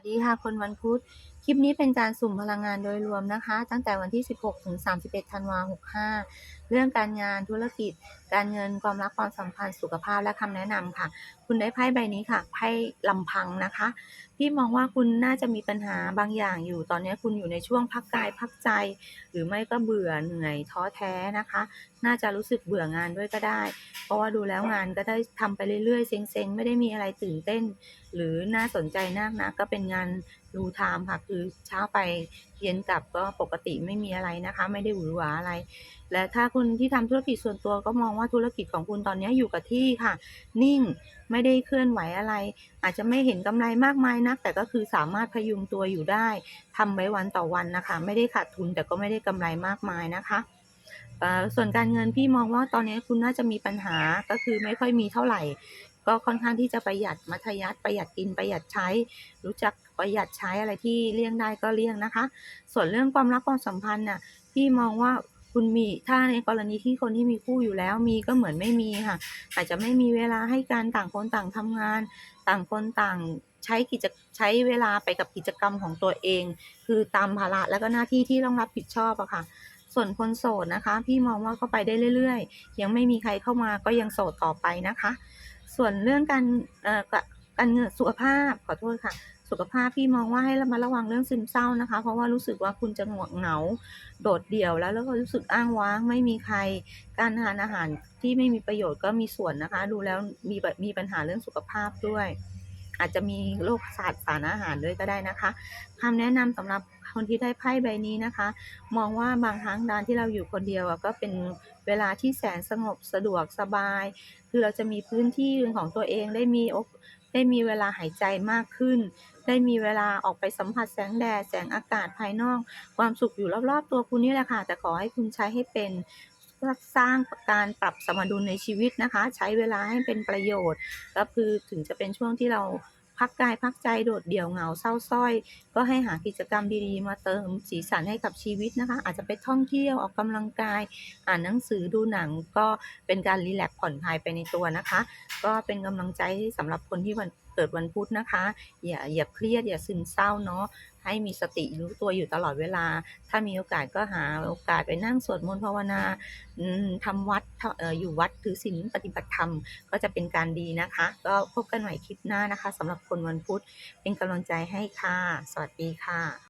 วัสดีค่ะ คนวันพุธ คลิปนี้เป็นการสุ่มพลังงานโดยรวมนะคะ ตั้งแต่วันที่ 16 ถึง 31 ธันวาคม 65 เรื่องการงานธุรกิจ การเงินความรักความสัมพันธ์สุขภาพและคำแนะนำค่ะ คุณได้ไพ่ใบนี้ค่ะไพ่ลำพังนะคะ พี่มองว่าคุณน่าจะมีปัญหาบางอย่างอยู่ตอนนี้คุณอยู่ในช่วงพักกายพักใจ หรือไม่ก็เบื่อเหนื่อยท้อแท้นะคะ น่าจะรู้สึกเบื่องานด้วยก็ได้ เพราะว่าดูแล้วงานก็ได้ทำไปเรื่อยๆเซ็งๆ ไม่ได้มีอะไรตื่นเต้น หรือน่าสนใจนักนะก็เป็นงานรูไทม์ค่ะ คือเช้าไปเย็นกลับก็ปกติไม่มีอะไรนะคะ ไม่ได้หวือหวาอะไร และถ้าคุณที่ทำธุรกิจส่วนตัวก็มองว่าธุรกิจของคุณตอนนี้อยู่กับที่ค่ะ นิ่งไม่ได้เคลื่อนไหวอะไร อาจจะไม่เห็นกำไรมากมายนัก แต่ก็คือสามารถพยุงตัวอยู่ได้ทำไว้วันต่อวันนะคะ ไม่ได้ขาดทุนแต่ก็ไม่ได้กำไรมากมายนะคะส่วนการเงินพี่มองว่าตอนนี้คุณน่าจะมีปัญหาก็คือไม่ค่อยมีเท่าไหร่ ก็ค่อนข้างที่จะประหยัดมัธยัสถ์ประหยัดกินประหยัดใช้ รู้จักประหยัดใช้อะไรที่เลี่ยงได้ก็เลี่ยงนะคะ ส่วนเรื่องความรักความสัมพันธ์น่ะพี่มองว่าคุณมีถ้าในกรณีที่คนที่มีคู่อยู่แล้วมีก็เหมือนไม่มีค่ะอาจจะไม่มีเวลาให้กันต่างคนต่างทำงาน ต่างคนต่างใช้กิจใช้เวลาไปกับกิจกรรมของตัวเอง คือตามภาระและก็หน้าที่ที่ต้องรับผิดชอบอะค่ะ ส่วนคนโสดนะคะ พี่มองว่าก็ไปได้เรื่อยๆ ยังไม่มีใครเข้ามาก็ยังโสดต่อไปนะคะ ส่วนเรื่องการเอ่อการเงินสุขภาพขอโทษค่ะ สุขภาพพี่มองว่าให้ระมัดระวังเรื่องซึมเศร้านะคะ เพราะว่ารู้สึกว่าคุณจะหงวงเหงาโดดเดี่ยวแล้วแล้วก็รู้สึกอ้างว้างไม่มีใคร การทานอาหารที่ไม่มีประโยชน์ก็มีส่วนนะคะ ดูแล้วมีมีปัญหาเรื่องสุขภาพด้วย อาจจะมีโรคขาดสารอาหารด้วยก็ได้นะคะคำแนะนำสำหรับ คนที่ได้ไพ่ใบนี้นะคะ มองว่าบางครั้งการที่เราอยู่คนเดียวก็เป็นเวลาที่แสนสงบสะดวกสบาย คือเราจะมีพื้นที่ของตัวเองได้มีอกได้มีเวลาหายใจมากขึ้น ได้มีเวลาออกไปสัมผัสแสงแดดแสงอากาศภายนอก ความสุขอยู่รอบๆ ตัวคุณนี่แหละค่ะ แต่ขอให้คุณใช้ให้เป็นสร้างการปรับสมดุลในชีวิตนะคะ ใช้เวลาให้เป็นประโยชน์ ก็คือถึงจะเป็นช่วงที่เรา พักกายพักใจโดดเดี่ยวเหงาเศร้าสร้อย ก็ให้หากิจกรรมดีๆ มาเติมสีสันให้กับชีวิตนะคะ อาจจะไปท่องเที่ยวออกกำลังกาย อ่านหนังสือดูหนังก็เป็นการรีแลกซ์ผ่อนคลายไปในตัวนะคะ ก็เป็นกำลังใจสำหรับคนที่วัน เกิดวันพุธนะคะ อย่าอย่าเครียดอย่าซึมเศร้าเนาะให้มีสติรู้ตัวอยู่ตลอดเวลา ถ้ามีโอกาสก็หาโอกาสไปนั่งสวดมนต์ภาวนาอืมทำวัดอออยู่วัดถือศีลปฏิบัติธรรมก็จะเป็นการดีนะคะ ก็พบกันใหม่คลิปหน้านะคะสำหรับคนวันพุธเป็นกำลังใจให้ค่ะ สวัสดีค่ะ